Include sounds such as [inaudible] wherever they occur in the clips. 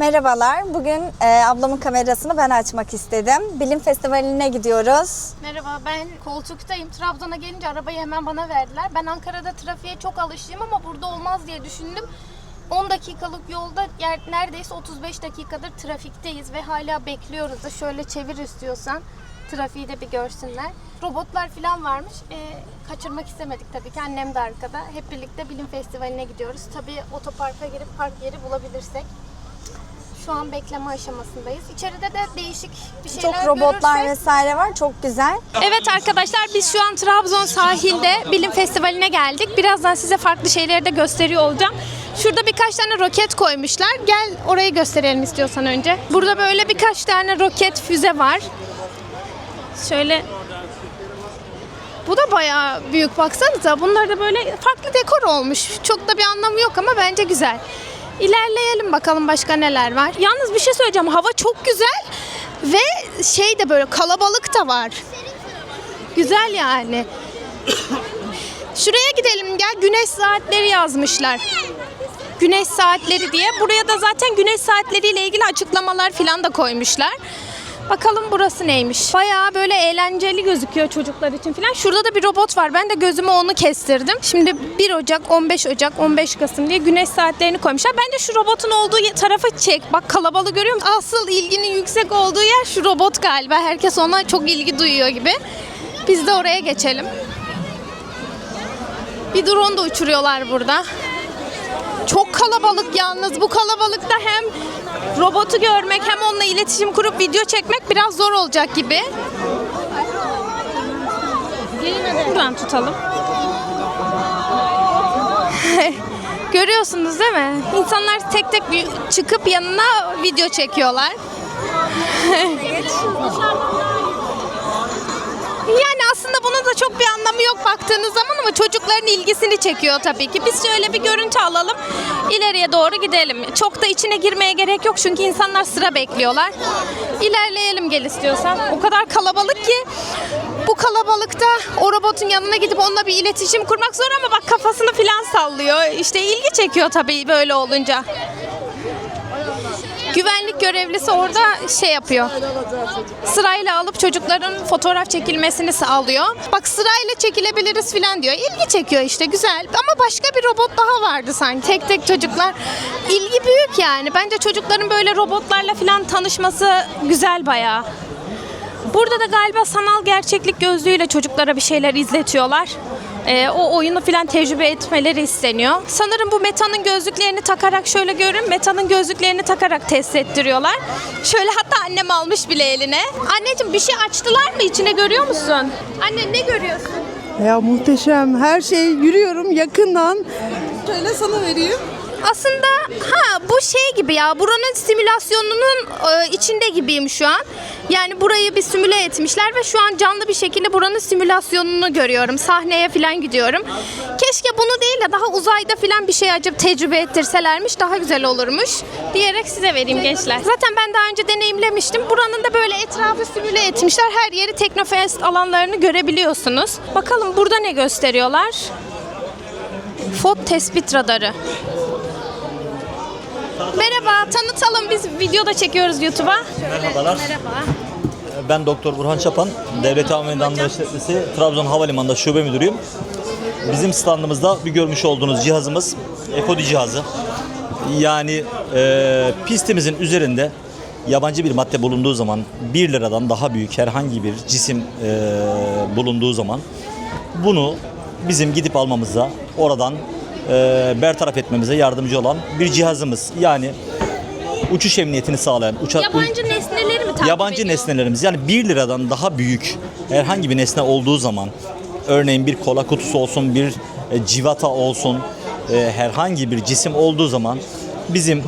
Merhabalar. Bugün e, ablamın kamerasını ben açmak istedim. Bilim Festivali'ne gidiyoruz. Merhaba ben koltuktayım. Trabzon'a gelince arabayı hemen bana verdiler. Ben Ankara'da trafiğe çok alışığım ama burada olmaz diye düşündüm. 10 dakikalık yolda yer, neredeyse 35 dakikadır trafikteyiz ve hala bekliyoruz da şöyle çevir istiyorsan trafiği de bir görsünler. Robotlar falan varmış. Ee, kaçırmak istemedik tabii ki. Annem de arkada. Hep birlikte bilim festivaline gidiyoruz. Tabii otoparka girip park yeri bulabilirsek. Şu an bekleme aşamasındayız. İçeride de değişik bir şeyler Çok robotlar görürsek- vesaire var. Çok güzel. Evet arkadaşlar biz şu an Trabzon sahilde bilim festivaline geldik. Birazdan size farklı şeyleri de gösteriyor olacağım. Şurada birkaç tane roket koymuşlar. Gel orayı gösterelim istiyorsan önce. Burada böyle birkaç tane roket füze var. Şöyle bu da bayağı büyük baksanıza. Bunlar da böyle farklı dekor olmuş. Çok da bir anlamı yok ama bence güzel. İlerleyelim bakalım başka neler var. Yalnız bir şey söyleyeceğim. Hava çok güzel ve şey de böyle kalabalık da var. Güzel yani. [coughs] Şuraya gidelim gel. Güneş saatleri yazmışlar. Güneş saatleri diye. Buraya da zaten güneş saatleriyle ilgili açıklamalar falan da koymuşlar. Bakalım burası neymiş. Bayağı böyle eğlenceli gözüküyor çocuklar için falan. Şurada da bir robot var. Ben de gözüme onu kestirdim. Şimdi 1 Ocak, 15 Ocak, 15 Kasım diye güneş saatlerini koymuşlar. Bence şu robotun olduğu tarafa çek. Bak kalabalık görüyor musun? Asıl ilginin yüksek olduğu yer şu robot galiba. Herkes ona çok ilgi duyuyor gibi. Biz de oraya geçelim. Bir drone da uçuruyorlar burada. Çok kalabalık yalnız. Bu kalabalıkta hem robotu görmek hem onunla iletişim kurup video çekmek biraz zor olacak gibi. Buradan tutalım. [laughs] Görüyorsunuz değil mi? İnsanlar tek tek çıkıp yanına video çekiyorlar. Yani aslında bunun da çok bir anlamı yok baktığınız zaman ama çocukların ilgisini çekiyor tabii ki. Biz şöyle bir görüntü alalım, ileriye doğru gidelim. Çok da içine girmeye gerek yok çünkü insanlar sıra bekliyorlar. İlerleyelim gel istiyorsan. O kadar kalabalık ki bu kalabalıkta o robotun yanına gidip onunla bir iletişim kurmak zor ama bak kafasını filan sallıyor. İşte ilgi çekiyor tabii böyle olunca. Güvenlik görevlisi orada şey yapıyor. Sırayla alıp çocukların fotoğraf çekilmesini sağlıyor. Bak sırayla çekilebiliriz falan diyor. İlgi çekiyor işte güzel. Ama başka bir robot daha vardı sanki. Tek tek çocuklar. İlgi büyük yani. Bence çocukların böyle robotlarla falan tanışması güzel bayağı. Burada da galiba sanal gerçeklik gözlüğüyle çocuklara bir şeyler izletiyorlar. Ee, o oyunu falan tecrübe etmeleri isteniyor. Sanırım bu Meta'nın gözlüklerini takarak şöyle görün. Meta'nın gözlüklerini takarak test ettiriyorlar. Şöyle hatta annem almış bile eline. Anneciğim bir şey açtılar mı içine görüyor musun? Anne ne görüyorsun? Ya muhteşem. Her şey yürüyorum yakından. Şöyle sana vereyim. Aslında ha bu şey gibi ya buranın simülasyonunun e, içinde gibiyim şu an. Yani burayı bir simüle etmişler ve şu an canlı bir şekilde buranın simülasyonunu görüyorum. Sahneye falan gidiyorum. Keşke bunu değil de daha uzayda falan bir şey acaba tecrübe ettirselermiş daha güzel olurmuş diyerek size vereyim gençler. Zaten ben daha önce deneyimlemiştim. Buranın da böyle etrafı simüle etmişler. Her yeri Teknofest alanlarını görebiliyorsunuz. Bakalım burada ne gösteriyorlar? Fot tespit radarı. Merhaba, tanıtalım. Biz videoda çekiyoruz YouTube'a. Merhabalar. Merhaba. Ben Doktor Burhan Çapan, Devlet Hava Meydanları İşletmesi Trabzon Havalimanı'nda şube müdürüyüm. Bizim standımızda bir görmüş olduğunuz cihazımız Ekodi cihazı. Yani e, pistimizin üzerinde yabancı bir madde bulunduğu zaman 1 liradan daha büyük herhangi bir cisim e, bulunduğu zaman bunu bizim gidip almamıza, oradan e, bertaraf etmemize yardımcı olan bir cihazımız. Yani uçuş emniyetini sağlayan, uça- Yabancı nesneleri mi takip yabancı ediyor? nesnelerimiz yani 1 liradan daha büyük herhangi bir nesne olduğu zaman örneğin bir kola kutusu olsun bir e, civata olsun e, herhangi bir cisim olduğu zaman bizim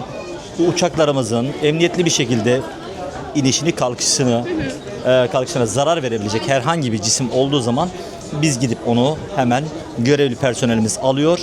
uçaklarımızın emniyetli bir şekilde inişini kalkışını e, kalkışına zarar verebilecek herhangi bir cisim olduğu zaman biz gidip onu hemen görevli personelimiz alıyor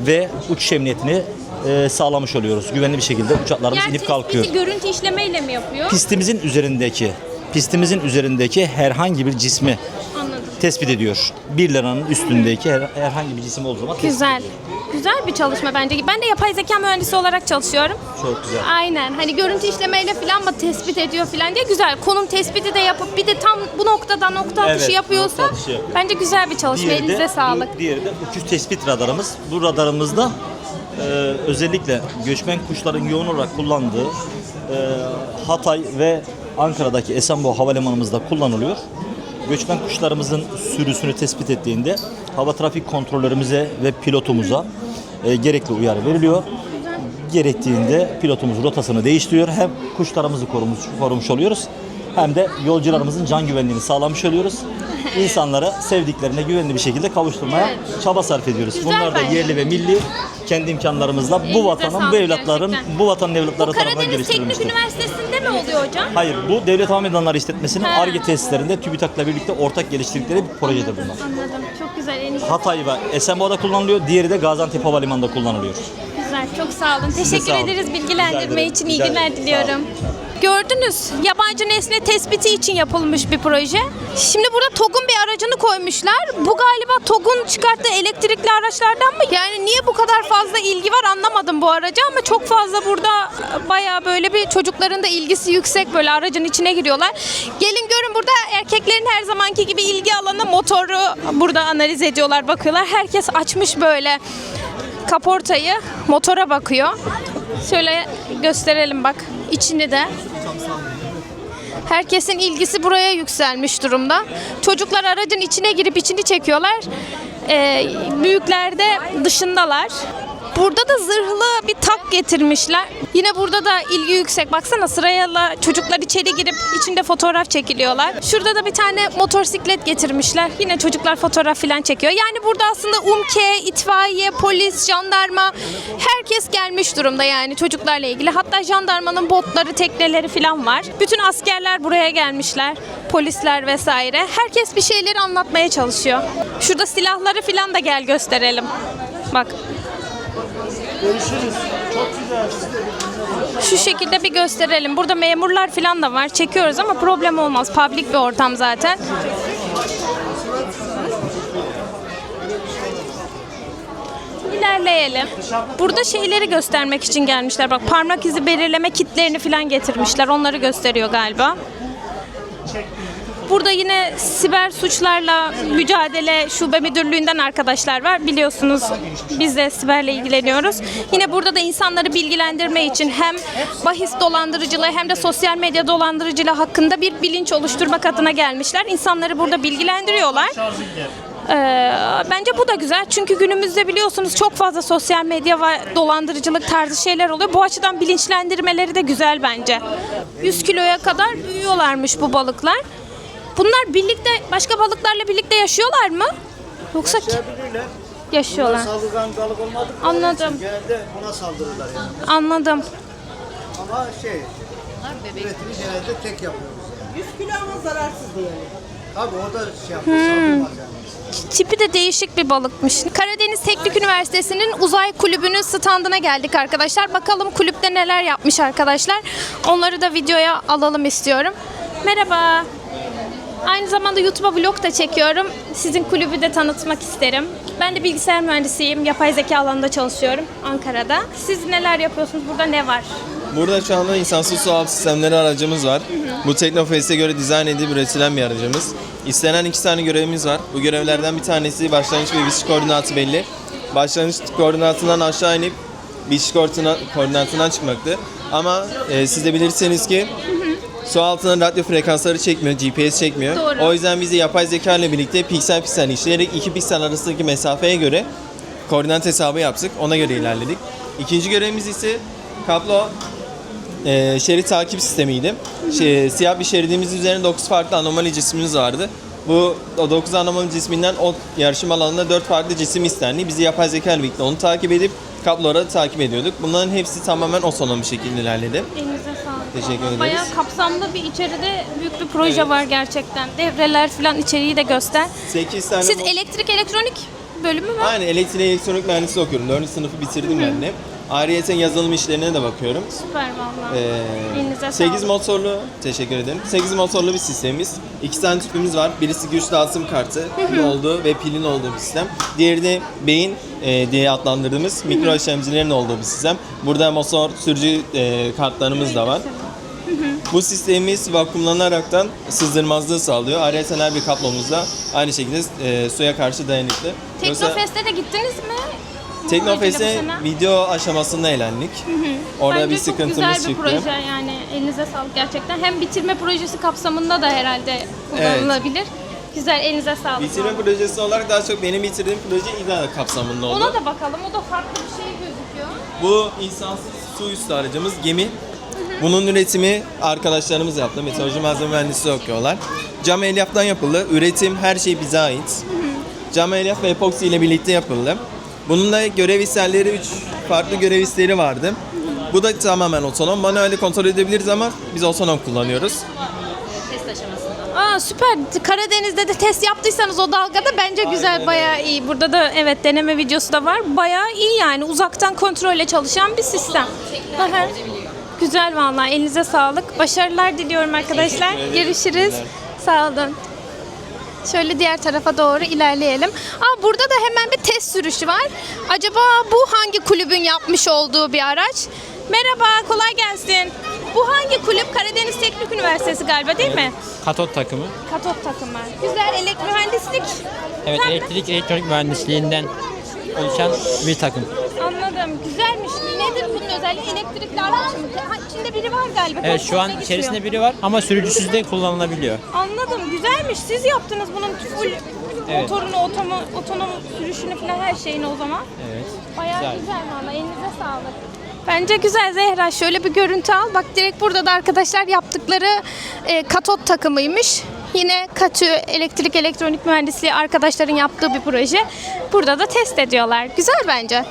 ve uçuş emniyetini e, sağlamış oluyoruz. Güvenli bir şekilde uçaklarımız inip kalkıyor tespiti görüntü işlemeyle mi yapıyor? pistimizin üzerindeki pistimizin üzerindeki herhangi bir cismi Anladım. tespit ediyor. 1 liranın üstündeki her- herhangi bir cisim olduğu zaman tespit Güzel. ediyor. Güzel bir çalışma bence. Ben de yapay zeka mühendisi olarak çalışıyorum. Çok güzel. Aynen. Hani görüntü işlemeyle falan mı tespit ediyor falan diye güzel. Konum tespiti de yapıp bir de tam bu noktada nokta atışı Evet, yapıyorsa nokta atışı yapıyor. bence güzel bir çalışma. Diğeri de- Elinize sağlık. bu- Diğeri de uçuş tespit radarımız. Bu radarımızda e, özellikle göçmen kuşların yoğun olarak kullandığı e, Hatay ve Ankara'daki Esenboğa Havalimanımızda kullanılıyor. Göçmen kuşlarımızın sürüsünü tespit ettiğinde hava trafik kontrolörümüze ve pilotumuza e, gerekli uyarı veriliyor. Gerektiğinde pilotumuz rotasını değiştiriyor. Hem kuşlarımızı korumuş, korumuş oluyoruz hem de yolcularımızın can güvenliğini sağlamış oluyoruz. İnsanlara sevdiklerine güvenli bir şekilde kavuşturmaya çaba sarf ediyoruz. Güzel Bunlar da bence. yerli ve milli kendi imkanlarımızla Elinize bu vatanın, bu sağlık evlatların, gerçekten. bu vatanın evlatları tarafından Karadeniz Teknik geliştirilmiştir. Üniversitesi'nde mi oluyor hocam? Hayır, bu Devlet Hava Meydanları İşletmesi'nin Ha. ARGE tesislerinde TÜBİTAK'la birlikte ortak geliştirdikleri bir projedir bunlar. Anladım. Çok güzel. Elinize Hatay ve Esenboğa'da kullanılıyor, diğeri de Gaziantep Havalimanı'nda kullanılıyor. Güzel, çok sağ olun. Teşekkür sağ olun. ederiz Rica bilgilendirme ederim. için. iyi Rica günler ederim. diliyorum. Gördünüz, yabancı nesne tespiti için yapılmış bir proje. Şimdi burada TOG'un bir aracını koymuşlar. Bu galiba TOG'un çıkarttığı elektrikli araçlardan mı? Yani niye bu kadar fazla ilgi var anlamadım bu araca ama çok fazla burada e, bayağı böyle bir çocukların da ilgisi yüksek böyle aracın içine giriyorlar. Gelin görün burada erkeklerin her zamanki gibi ilgi alanı motoru burada analiz ediyorlar, bakıyorlar. Herkes açmış böyle kaportayı motora bakıyor. Şöyle gösterelim bak içini de. Herkesin ilgisi buraya yükselmiş durumda. Çocuklar aracın içine girip içini çekiyorlar. Ee, büyükler de dışındalar. Burada da zırhlı bir tak getirmişler. Yine burada da ilgi yüksek. Baksana sırayla çocuklar içeri girip içinde fotoğraf çekiliyorlar. Şurada da bir tane motosiklet getirmişler. Yine çocuklar fotoğraf falan çekiyor. Yani burada aslında UMKE, itfaiye, polis, jandarma herkes gelmiş durumda yani çocuklarla ilgili. Hatta jandarmanın botları, tekneleri falan var. Bütün askerler buraya gelmişler. Polisler vesaire. Herkes bir şeyleri anlatmaya çalışıyor. Şurada silahları falan da gel gösterelim. Bak. Şu şekilde bir gösterelim. Burada memurlar falan da var. Çekiyoruz ama problem olmaz. Public bir ortam zaten. İlerleyelim. Burada şeyleri göstermek için gelmişler. Bak parmak izi belirleme kitlerini falan getirmişler. Onları gösteriyor galiba. Burada yine siber suçlarla mücadele şube müdürlüğünden arkadaşlar var. Biliyorsunuz biz de siberle ilgileniyoruz. Yine burada da insanları bilgilendirme için hem bahis dolandırıcılığı hem de sosyal medya dolandırıcılığı hakkında bir bilinç oluşturmak adına gelmişler. İnsanları burada bilgilendiriyorlar. Ee, bence bu da güzel çünkü günümüzde biliyorsunuz çok fazla sosyal medya ve dolandırıcılık tarzı şeyler oluyor. Bu açıdan bilinçlendirmeleri de güzel bence. 100 kiloya kadar büyüyorlarmış bu balıklar. Bunlar birlikte başka balıklarla birlikte yaşıyorlar mı? Yoksa ki- Yaşayabilirler. yaşıyorlar. Saldırgan balık olmadık. Anladım. Genelde ona saldırırlar yani. Anladım. Ama şey, üretimi genelde tek yapıyoruz yani. 100 kilo ama zararsız diye. Tabii o da şey yapıyor, saldırmaz yani. Tipi de değişik bir balıkmış. Karadeniz Teknik Üniversitesi'nin uzay kulübünün standına geldik arkadaşlar. Bakalım kulüpte neler yapmış arkadaşlar. Onları da videoya alalım istiyorum. Merhaba. Aynı zamanda YouTube'a vlog da çekiyorum. Sizin kulübü de tanıtmak isterim. Ben de bilgisayar mühendisiyim. Yapay zeka alanında çalışıyorum Ankara'da. Siz neler yapıyorsunuz? Burada ne var? Burada şu anda insansız su altı sistemleri aracımız var. Bu Teknofest'e göre dizayn edilip üretilen bir aracımız. İstenen iki tane görevimiz var. Bu görevlerden bir tanesi başlangıç ve bitiş koordinatı belli. Başlangıç koordinatından aşağı inip bitiş koordina- koordinatından çıkmaktı. Ama e, siz de bilirsiniz ki su altına radyo frekansları çekmiyor, GPS çekmiyor. Doğru. O yüzden biz de yapay zeka ile birlikte piksel piksel işleyerek iki piksel arasındaki mesafeye göre koordinat hesabı yaptık. Ona göre ilerledik. İkinci görevimiz ise kablo e, şerit takip sistemiydi. Şey, siyah bir şeridimiz üzerine 9 farklı anomali cismimiz vardı. Bu o 9 anomali cisminden o yarışım alanında 4 farklı cisim istendi. Bizi yapay zeka ile birlikte onu takip edip kabloları takip ediyorduk. Bunların hepsi tamamen otonom bir şekilde ilerledi. Elinize sağlık. Teşekkür ederiz. Bayağı kapsamlı bir içeride büyük bir proje var gerçekten. Devreler falan içeriği de göster. 8 tane Siz mo- elektrik elektronik bölümü mü? Aynen elektrik elektronik mühendisliği okuyorum. 4. sınıfı bitirdim ben de. Ayrıyeten yazılım işlerine de bakıyorum. Süper valla. Ee, Elinize 8 sağlık. motorlu, teşekkür ederim. 8 motorlu bir sistemimiz. İki tane tüpümüz var. Birisi güç dağıtım kartı olduğu ve pilin olduğu bir sistem. Diğeri de beyin e, diye adlandırdığımız mikro işlemcilerin olduğu bir sistem. Burada motor sürücü e, kartlarımız da var. Bu sistemimiz vakumlanaraktan sızdırmazlığı sağlıyor. Her bir kaplomuz da aynı şekilde e, suya karşı dayanıklı. Yoksa Teknofest'e de gittiniz mi? Bu Teknofest'e projeyle bu sene. video aşamasında eğlendik. Orada Bence bir sıkıntımız çok güzel bir çıktı. proje yani elinize sağlık gerçekten. Hem bitirme projesi kapsamında da herhalde kullanılabilir. Güzel elinize sağlık. Bitirme projesi olarak daha çok benim bitirdiğim proje İDA kapsamında oldu. Ona da bakalım. O da farklı bir şey gözüküyor. Bu insansız su üstü aracımız gemi. Bunun üretimi arkadaşlarımız yaptı. Meteoroloji malzeme mühendisliği okuyorlar. Cam elyaftan yapıldı. Üretim her şey bize ait. Cam elyaf ve epoksi ile birlikte yapıldı. Bunun da görev isterleri 3 farklı görev isteri vardı. Bu da tamamen otonom. Manuelde kontrol edebiliriz ama biz otonom kullanıyoruz. Aa süper. Karadeniz'de de test yaptıysanız o dalgada bence güzel bayağı iyi. Burada da evet deneme videosu da var. Bayağı iyi yani uzaktan kontrolle çalışan bir sistem. Hı hı. Güzel vallahi elinize sağlık. Başarılar diliyorum arkadaşlar. Görüşürüz. Sağ olun. Şöyle diğer tarafa doğru ilerleyelim. Aa, burada da hemen bir test sürüşü var. Acaba bu hangi kulübün yapmış olduğu bir araç? Merhaba, kolay gelsin. Bu hangi kulüp? Karadeniz Teknik Üniversitesi galiba değil mi? Katot takımı. Katot takımı. Güzel elektrik mühendislik. Evet elektrik elektronik mühendisliğinden oluşan bir takım. Anladım. Güzelmiş. Nedir bunun özelliği? Elektrikli araç mı? Ha, içinde biri var galiba. Evet şu an gitmiyor. içerisinde biri var ama sürücüsüz de kullanılabiliyor. Anladım. Güzelmiş. Siz yaptınız bunun full Evet. motorunu, otonom, otonom sürüşünü falan her şeyini o zaman. Evet. Bayağı güzel, Güzel. valla. Elinize sağlık. Bence güzel Zehra. Şöyle bir görüntü al. Bak direkt burada da arkadaşlar yaptıkları e, katot takımıymış. Yine KATÜ elektrik elektronik mühendisliği arkadaşların yaptığı bir proje. Burada da test ediyorlar. Güzel bence.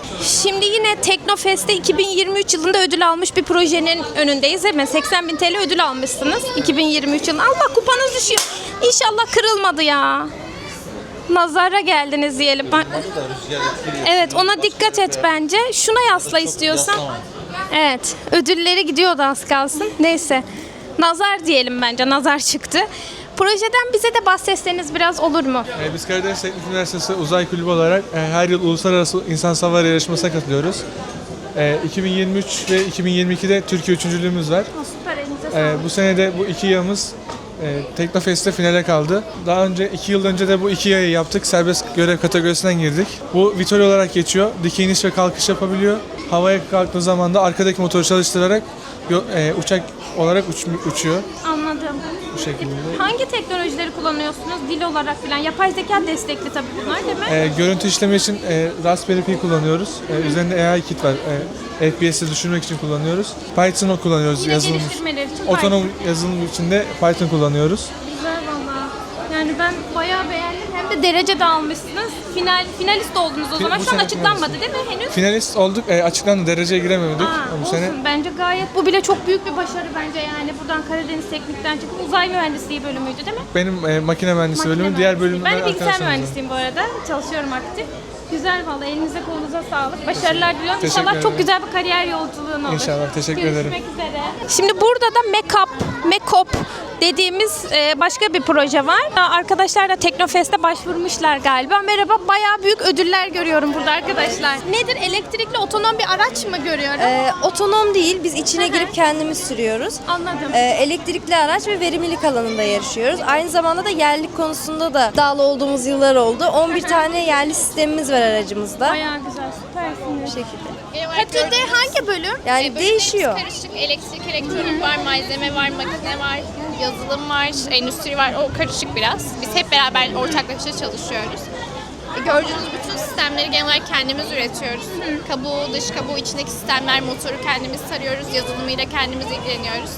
Şimdi yine Teknofest'te 2023 yılında ödül almış bir projenin önündeyiz. Hemen 80 bin TL ödül almışsınız 2023 yılında. Al bak kupanız düşüyor. İnşallah kırılmadı ya. Nazara geldiniz diyelim. Ben- Evet ona dikkat et bence. Şuna yasla istiyorsan. Evet ödülleri gidiyordu az kalsın. Neyse nazar diyelim bence nazar çıktı. Projeden bize de bahsetseniz biraz olur mu? Ee, Biz Karadeniz Teknik Üniversitesi Uzay Kulübü olarak e, her yıl uluslararası insan savar yarışmasına katılıyoruz. E, 2023 ve 2022'de Türkiye üçüncülüğümüz var. Süper elinize E, sağlık. Bu sene de bu iki yılımız e, Teknofest'te finale kaldı. Daha önce iki yıl önce de bu iki yayı yaptık. Serbest görev kategorisinden girdik. Bu vitol olarak geçiyor. Dikey iniş ve kalkış yapabiliyor. Havaya kalktığı zaman da arkadaki motoru çalıştırarak yo- e, uçak olarak uç- uçuyor Anladım. Bu şekilde. Hangi teknolojileri kullanıyorsunuz? Dil olarak falan. Yapay zeka destekli tabii bunlar değil mi? E, görüntü işleme için e, Raspberry Pi kullanıyoruz. E, üzerinde AI kit var. E, FPS'i düşürmek için kullanıyoruz. Python'u kullanıyoruz Yine yazılım için. geliştirmeleri için. Otonom yazılım için de Python kullanıyoruz. Güzel valla. Yani ben bayağı beğendim. De derece de almışsınız. Final, finalist oldunuz o zaman. bu Şu an sene açıklanmadı değil mi henüz? Finalist olduk. E, açıklandı. Dereceye giremedik. Aa, bu olsun sene bence gayet bu bile çok büyük bir başarı bence yani buradan Karadeniz Teknik'ten çıkıp uzay mühendisliği bölümüydü değil mi? benim e, makine mühendisi Makine bölümü. Diğer mühendisliği. bölümler Ben de bilgisayar mühendisiyim bu arada. Çalışıyorum aktif. Güzel valla elinize kolunuza sağlık. Başarılar diliyorum. Teşekkür İnşallah çok ederim. güzel bir kariyer yolculuğun olur. İnşallah, teşekkür Görüşmek ederim. üzere. Şimdi burada da Mekap, Mekop dediğimiz e, başka bir proje var. Arkadaşlar da Teknofest'e başvurmuşlar galiba. Merhaba bayağı büyük ödüller görüyorum burada arkadaşlar. Nedir elektrikli otonom bir araç mı görüyorum? Ee, otonom değil, biz içine girip kendimiz sürüyoruz. Anladım. Ee, elektrikli araç ve verimlilik alanında yarışıyoruz. Aynı zamanda da yerlilik konusunda da iddialı olduğumuz yıllar oldu. 11 tane yerli sistemimiz var aracımızda. Bayağı güzel süpersiniz. Bu şekilde. Katül'de hangi bölüm? Yani değişiyor. Karışık elektrik, elektronik var, malzeme var, makine var, yazılım var, endüstri var. O karışık biraz. Biz hep beraber ortaklaşa çalışıyoruz. E, Gördüğünüz bütün sistemleri genel olarak kendimiz üretiyoruz. Kabuğu, dış kabuğu, içindeki sistemler, motoru kendimiz sarıyoruz. Yazılımıyla kendimiz ilgileniyoruz.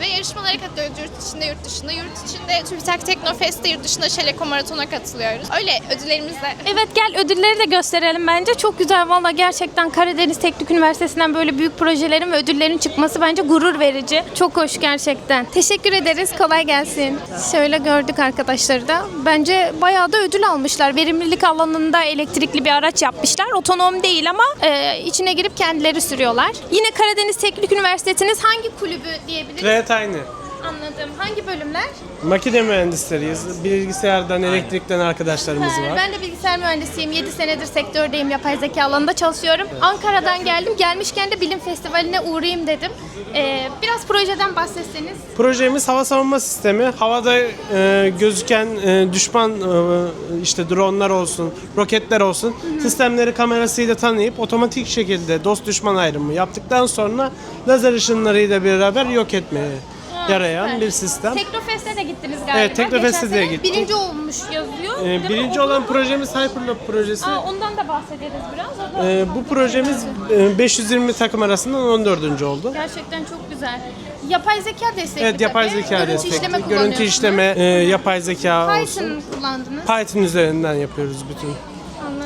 Ve yarışmalara katılıyoruz yurt içinde, yurt dışında. Yurt içinde TÜBİTAK Teknofest'te, yurt dışında Şeleko Maratonu'na katılıyoruz. Öyle ödüllerimiz de Evet gel ödülleri de gösterelim bence. Çok güzel valla gerçekten Karadeniz Teknik Üniversitesi'nden böyle büyük projelerin ve ödüllerin çıkması bence gurur verici. Çok hoş gerçekten. Teşekkür ederiz. Kolay gelsin. Şöyle gördük arkadaşları da. Bence bayağı da ödül almışlar. Verimlilik alanında elektrikli bir araç yapmışlar. Otonom değil ama e, içine girip kendileri sürüyorlar. Yine Karadeniz Teknik Üniversitesi'niz hangi kulübü diyebiliriz? Red aynı. Anladım. Hangi bölümler? Makine mühendisleriyiz. Bilgisayardan, elektrikten arkadaşlarımız Ha, var. Ben de bilgisayar mühendisiyim. 7 senedir sektördeyim. Yapay zeka alanında çalışıyorum. Ankara'dan geldim. Gelmişken de bilim festivaline uğrayayım dedim. Ee, biraz projeden bahsetseniz. Projemiz hava savunma sistemi. Havada e, gözüken e, düşman e, işte dronlar olsun, roketler olsun sistemleri kamerasıyla tanıyıp otomatik şekilde dost düşman ayrımı yaptıktan sonra lazer ışınlarıyla beraber yok etmeye yarayan süper. bir sistem. Teknofest'e de gittiniz galiba. Evet, Teknofest'e Geçen de sene gittik. Birinci olmuş yazıyor. E, değil mi? birinci olan projemiz Hyperloop projesi. Aa, ondan da bahsederiz biraz. O da E, bu projemiz e, 520 takım arasından 14. oldu. gerçekten çok güzel. Yapay zeka destekli Evet yapay tabii. zeka Görüntü destekli. işleme Görüntü kullanıyorsunuz. işleme, e, yapay zeka olsun. Python kullandınız. Python üzerinden yapıyoruz bütün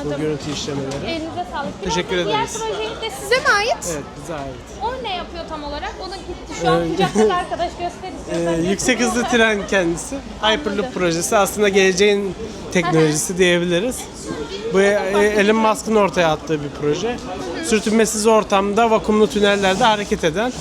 bu Anladım. görüntü işlemeleri. Elinize sağlık. Biraz Teşekkür da ederiz. Diğer proje de size mi ait? Evet bize ait. O ne yapıyor tam olarak? Onun gitti şu an Ee, kucaktaki [laughs] arkadaş göster Ee, yüksek hızlı tren kendisi. [laughs] Hyperloop projesi aslında geleceğin teknolojisi diyebiliriz. Bu e, Elon Musk'ın ortaya attığı bir proje. Sürtünmesiz ortamda vakumlu tünellerde hareket eden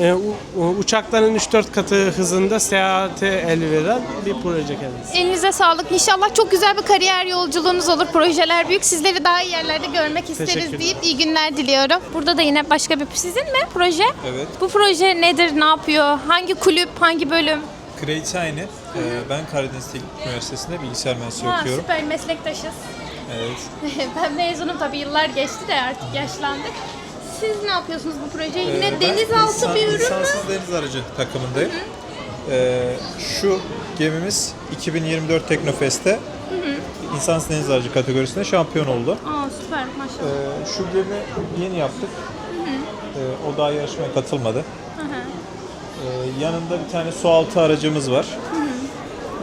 e, u- uçakların 3-4 katı hızında seyahate el veren bir proje kendisi. Elinize sağlık. İnşallah çok güzel bir kariyer yolculuğunuz olur. Projeler büyük. Sizleri daha iyi yerlerde görmek isteriz Teşekkürler. deyip iyi günler diliyorum. Burada da yine başka bir sizin mi proje? Evet. Bu proje nedir? Ne yapıyor? Hangi kulüp? Hangi bölüm? Kredi aynı. Ee, ben Karadeniz Teknik Üniversitesi'nde bilgisayar mühendisliği Ha, okuyorum. süper meslektaşız. Evet. [laughs] ben mezunum tabii yıllar geçti de artık yaşlandık. Siz ne yapıyorsunuz bu projeyi? Ee, Yine ben denizaltı bir ürün mü? İnsansız deniz aracı takımındayım. Ee, şu gemimiz 2024 Teknofest'te insansız deniz aracı kategorisinde şampiyon oldu. Aa süper maşallah. Ee, şu gemi yeni yaptık. Ee, o daha yarışmaya katılmadı. Ee, yanında bir tane sualtı aracımız var.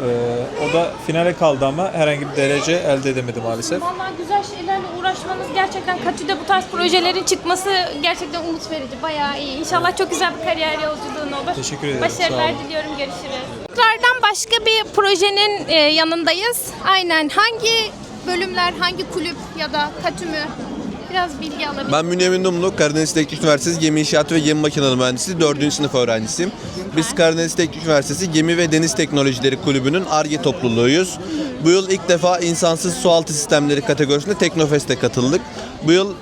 Ee, o da finale kaldı ama herhangi bir derece elde edemedi maalesef. Vallahi güzel şeylerle uğraşmanız gerçekten Katü'de bu tarz projelerin çıkması gerçekten umut verici. Bayağı iyi. İnşallah çok güzel bir kariyer yolculuğun olur. Teşekkür ederim, Başarılar diliyorum. Görüşürüz. Tekrardan başka bir projenin e, yanındayız. Aynen. Hangi bölümler, hangi kulüp ya da Katü mü? Biraz bilgi alabilir Ben Bünyamin Dumlu, Karadeniz Teknik Üniversitesi Gemi İnşaatı ve Gemi Makineleri Mühendisliği 4. sınıf öğrencisiyim. Biz Karadeniz Teknik Üniversitesi Gemi ve Deniz Teknolojileri Kulübü'nün ARGE topluluğuyuz. Bu yıl ilk defa insansız sualtı sistemleri kategorisinde Teknofest'e katıldık. Bu yıl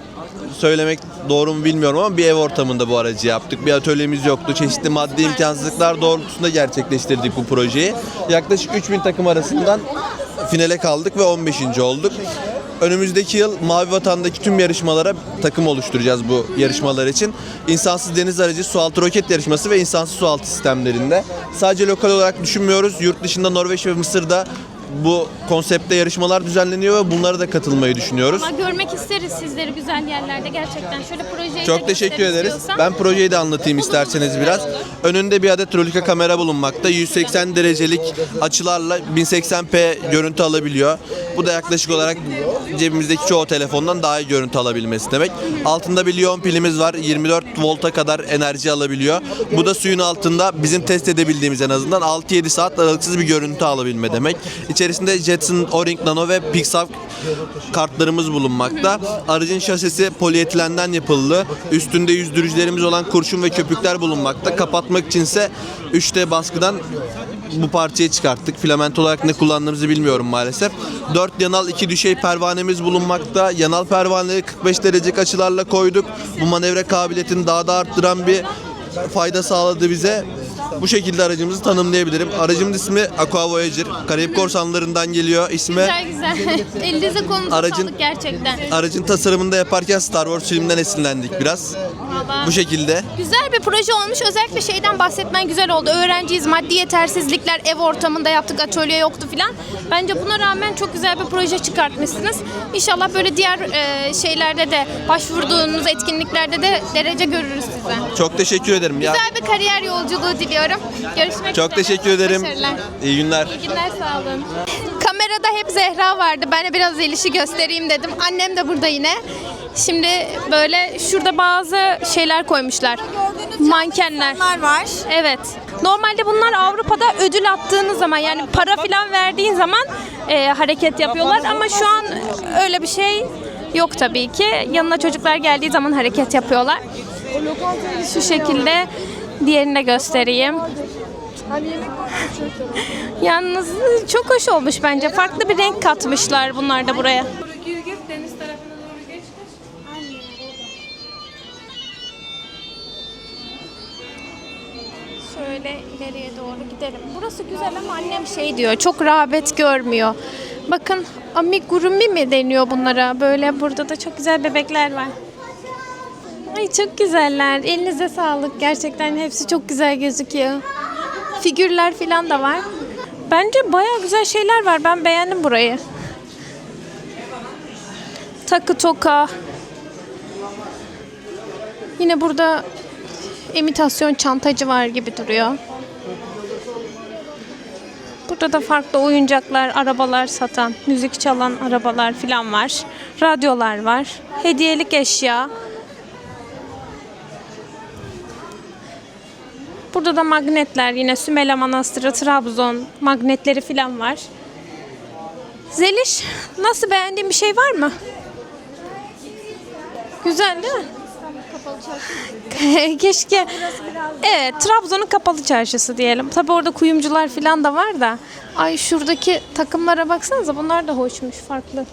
söylemek doğru mu bilmiyorum ama bir ev ortamında bu aracı yaptık. Bir atölyemiz yoktu. Çeşitli maddi imkansızlıklar doğrultusunda gerçekleştirdik bu projeyi. Yaklaşık 3000 takım arasından finale kaldık ve 15. olduk. Önümüzdeki yıl Mavi Vatan'daki tüm yarışmalara takım oluşturacağız bu yarışmalar için. İnsansız deniz aracı sualtı roket yarışması ve insansız sualtı sistemlerinde. Sadece lokal olarak düşünmüyoruz. Yurt dışında Norveç ve Mısır'da bu konseptte yarışmalar düzenleniyor ve bunlara da katılmayı düşünüyoruz. Ama görmek isteriz sizleri güzel yerlerde gerçekten. Şöyle projeyi Çok teşekkür ederiz. istiyorsan. Ben projeyi de anlatayım isterseniz biraz. Önünde bir adet rolika kamera bulunmakta. 180 derecelik açılarla 1080p görüntü alabiliyor. Bu da yaklaşık olarak cebimizdeki çoğu telefondan daha iyi görüntü alabilmesi demek. Altında bir liyon pilimiz var. 24 volta kadar enerji alabiliyor. Bu da suyun altında bizim test edebildiğimiz en azından 6-7 saat aralıksız bir görüntü alabilme demek. İçerisinde Jetson, O-Ring Nano ve Pixar kartlarımız bulunmakta. Aracın şasisi polietilenden yapıldı. Üstünde yüzdürücülerimiz olan kurşun ve köpükler bulunmakta. Kapatmak içinse 3D baskıdan bu parçayı çıkarttık. Filament olarak ne kullandığımızı bilmiyorum maalesef. 4 yanal 2 düşey pervanemiz bulunmakta. Yanal pervaneleri 45 derecelik açılarla koyduk. Bu manevra kabiliyetini daha da arttıran bir fayda sağladı bize. Bu şekilde aracımızı tanımlayabilirim. Aracımın ismi Aqua Voyager. Karayip Korsanlarından geliyor ismi. Güzel güzel. [laughs] Elinize kolunuza Aracın- sağlık gerçekten. Aracın tasarımını da yaparken Star Wars filminden esinlendik biraz. Vallahi. Bu şekilde. Güzel bir proje olmuş. Özellikle şeyden bahsetmen güzel oldu. Öğrenciyiz, maddi yetersizlikler, ev ortamında yaptık, atölye yoktu filan. Bence buna rağmen çok güzel bir proje çıkartmışsınız. İnşallah böyle diğer e, şeylerde de başvurduğunuz etkinliklerde de derece görürüz sizden. Çok teşekkür ederim. Ya, Güzel bir kariyer yolculuğu diliyorum. Görüşmek çok üzere. teşekkür ederim. Başarılar. İyi günler. İyi günler sağ olun. Kamerada hep Zehra vardı. Ben de biraz Zeliş'i göstereyim dedim. Annem de burada yine. Şimdi böyle şurada bazı şeyler koymuşlar. Mankenler. Bunlar var. Evet. Normalde bunlar Avrupa'da ödül attığınız zaman yani para falan verdiğin zaman e, hareket yapıyorlar ama şu an öyle bir şey yok tabii ki. Yanına çocuklar geldiği zaman hareket yapıyorlar. Şu şekilde diğerini de göstereyim. Yalnız çok hoş olmuş bence. Farklı bir renk katmışlar bunlar da buraya. Şöyle ileriye doğru gidelim. Burası güzel ama annem şey diyor. Çok rağbet görmüyor. Bakın amigurumi mi deniyor bunlara? Böyle burada da çok güzel bebekler var. Ay çok güzeller. Elinize sağlık. Gerçekten hepsi çok güzel gözüküyor. Figürler falan da var. Bence baya güzel şeyler var. Ben beğendim burayı. Takı toka. Yine burada imitasyon çantacı var gibi duruyor. Burada da farklı oyuncaklar, arabalar satan, müzik çalan arabalar falan var. Radyolar var. Hediyelik eşya. Burada da magnetler yine Sümele Manastırı, Trabzon magnetleri falan var. Zeliş nasıl beğendiğin bir şey var mı? Güzel değil mi? [laughs] Keşke. Evet, Trabzon'un kapalı çarşısı diyelim. Tabi orada kuyumcular falan da var da. Ay şuradaki takımlara baksanıza bunlar da hoşmuş, farklı.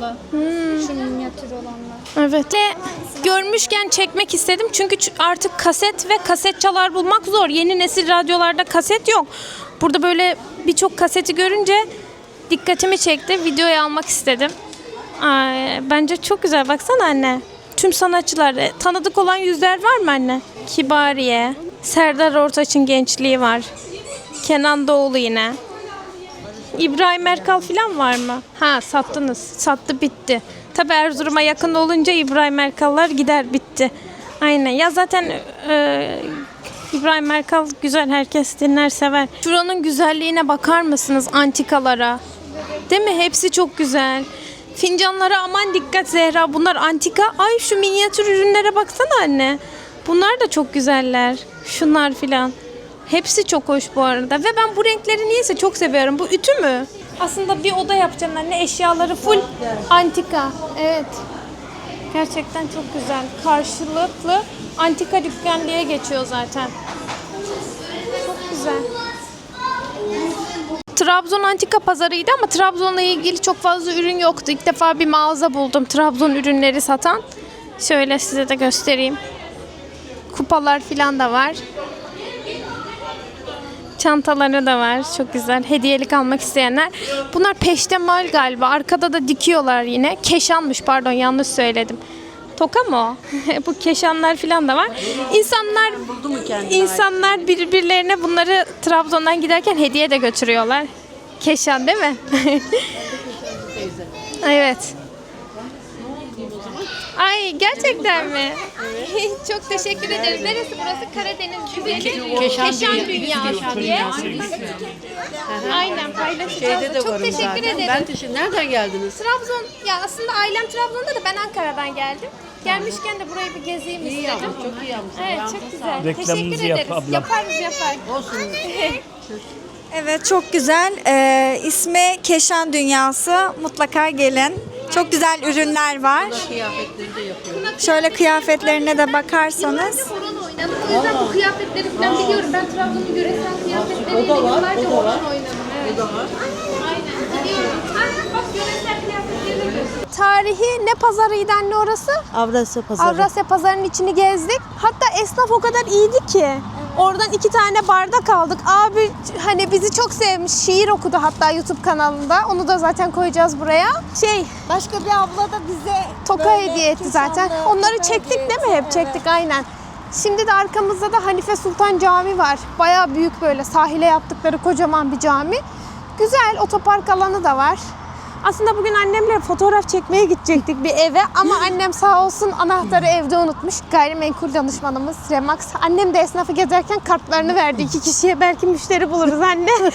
Çok pahalı. Şu minyatür olanlar. Evet. Ve görmüşken çekmek istedim çünkü artık kaset ve kaset çalar bulmak zor. Yeni nesil radyolarda kaset yok. Burada böyle birçok kaseti görünce dikkatimi çekti. Videoya almak istedim. Ay, bence çok güzel. Baksana anne. Tüm sanatçılar. e, Tanıdık olan yüzler var mı anne? Kibariye. Serdar Ortaç'ın gençliği var. Kenan Doğulu yine. İbrahim Erkal falan var mı? Ha sattınız. Sattı bitti. Tabi Erzurum'a yakın olunca İbrahim Erkallar gider bitti. Aynen. Ya zaten e, İbrahim Erkal güzel. Herkes dinler sever. Şuranın güzelliğine bakar mısınız antikalara? Değil mi? Hepsi çok güzel. Fincanlara aman dikkat Zehra. Bunlar antika. Ay şu minyatür ürünlere baksana anne. Bunlar da çok güzeller. Şunlar filan. Hepsi çok hoş bu arada. Ve ben bu renkleri niyeyse çok seviyorum. Bu ütü mü? Aslında bir oda yapacağım anne. Eşyaları full antika. Evet. Gerçekten çok güzel. Karşılıklı antika dükkan diye geçiyor zaten. Çok güzel. Trabzon antika pazarıydı ama Trabzon'la ilgili çok fazla ürün yoktu. İlk defa bir mağaza buldum Trabzon ürünleri satan. Şöyle size de göstereyim. Kupalar falan da var. Çantaları da var. Çok güzel. Hediyelik almak isteyenler. Bunlar peştemal galiba. Arkada da dikiyorlar yine. Keşanmış pardon yanlış söyledim. Toka mı o? [laughs] Bu keşanlar falan da var. İnsanlar insanlar birbirlerine bunları Trabzon'dan giderken hediye de götürüyorlar. Keşan değil mi? [laughs] evet. Ay gerçekten mi? [laughs] Çok teşekkür ederim. Neresi burası? Karadeniz gibi. Keşan Keşan Dünya- Dünyası diye. Aynen paylaşacağız. Şeyde de Çok varım teşekkür zaten. ederim. Ben teşekkür Nereden geldiniz? Trabzon, ya aslında ailem Trabzon'da da ben Ankara'dan geldim. Gelmişken de burayı bir gezeyim İyi istedim. yapmış, çok iyi yapmış. Evet, çok güzel. sağlık. Teşekkür ederiz. Yaparız, yaparız. Olsun. [laughs] Evet çok güzel. Ee, ismi Keşan Dünyası. Mutlaka gelin. Çok güzel ürünler var. Kıyafetleri de yapıyor. Şöyle kıyafetlerine de bakarsanız. Horon oynadım. O yüzden bu kıyafetleri falan biliyorum. Ben Trabzon'un yöresel kıyafetleriyle var, yıllarca o da var. horon oynadım. Evet. O da var. Aynen, biliyorum. Ha, bak yöresel kıyafetleri de. Tarihi ne pazarıydı anne orası? Avrasya Pazarı. Avrasya pazarının içini gezdik. Hatta esnaf o kadar iyiydi ki. Oradan iki tane bardak aldık. Abi hani bizi çok sevmiş. Şiir okudu hatta YouTube kanalında. Onu da zaten koyacağız buraya. Şey Başka bir abla da bize toka hediye etti zaten. Onları çektik değil mi? Hep etti. çektik aynen. Şimdi de arkamızda da Hanife Sultan Camii var. Bayağı büyük böyle sahile yaptıkları kocaman bir cami. Güzel otopark alanı da var. Aslında bugün annemle fotoğraf çekmeye gidecektik bir eve ama [laughs] annem sağ olsun anahtarı evde unutmuş. Gayrimenkul danışmanımız Remax. Annem de esnafı gezerken kartlarını verdi iki kişiye. Belki müşteri buluruz anne. [laughs]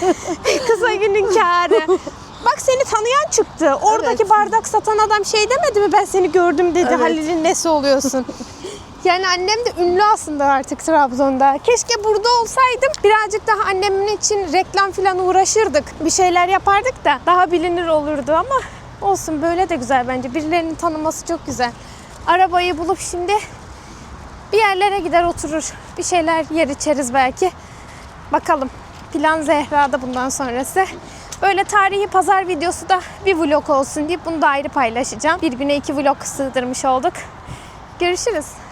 Kısa günün kârı. Bak seni tanıyan çıktı. Oradaki bardak satan adam şey demedi mi ben seni gördüm dedi. Halil'in nesi oluyorsun? [laughs] Yani annem de ünlü aslında artık Trabzon'da. Keşke burada olsaydım. Birazcık daha annemin için reklam falan uğraşırdık. Bir şeyler yapardık da daha bilinir olurdu ama olsun böyle de güzel bence. Birilerinin tanıması çok güzel. Arabayı bulup şimdi Bir yerlere gider oturur. Bir şeyler yer içeriz belki. Bakalım. Plan Zehra'da bundan sonrası. Böyle tarihi pazar videosu da bir vlog olsun deyip bunu da ayrı paylaşacağım. Bir güne iki vlog sığdırmış olduk. Görüşürüz.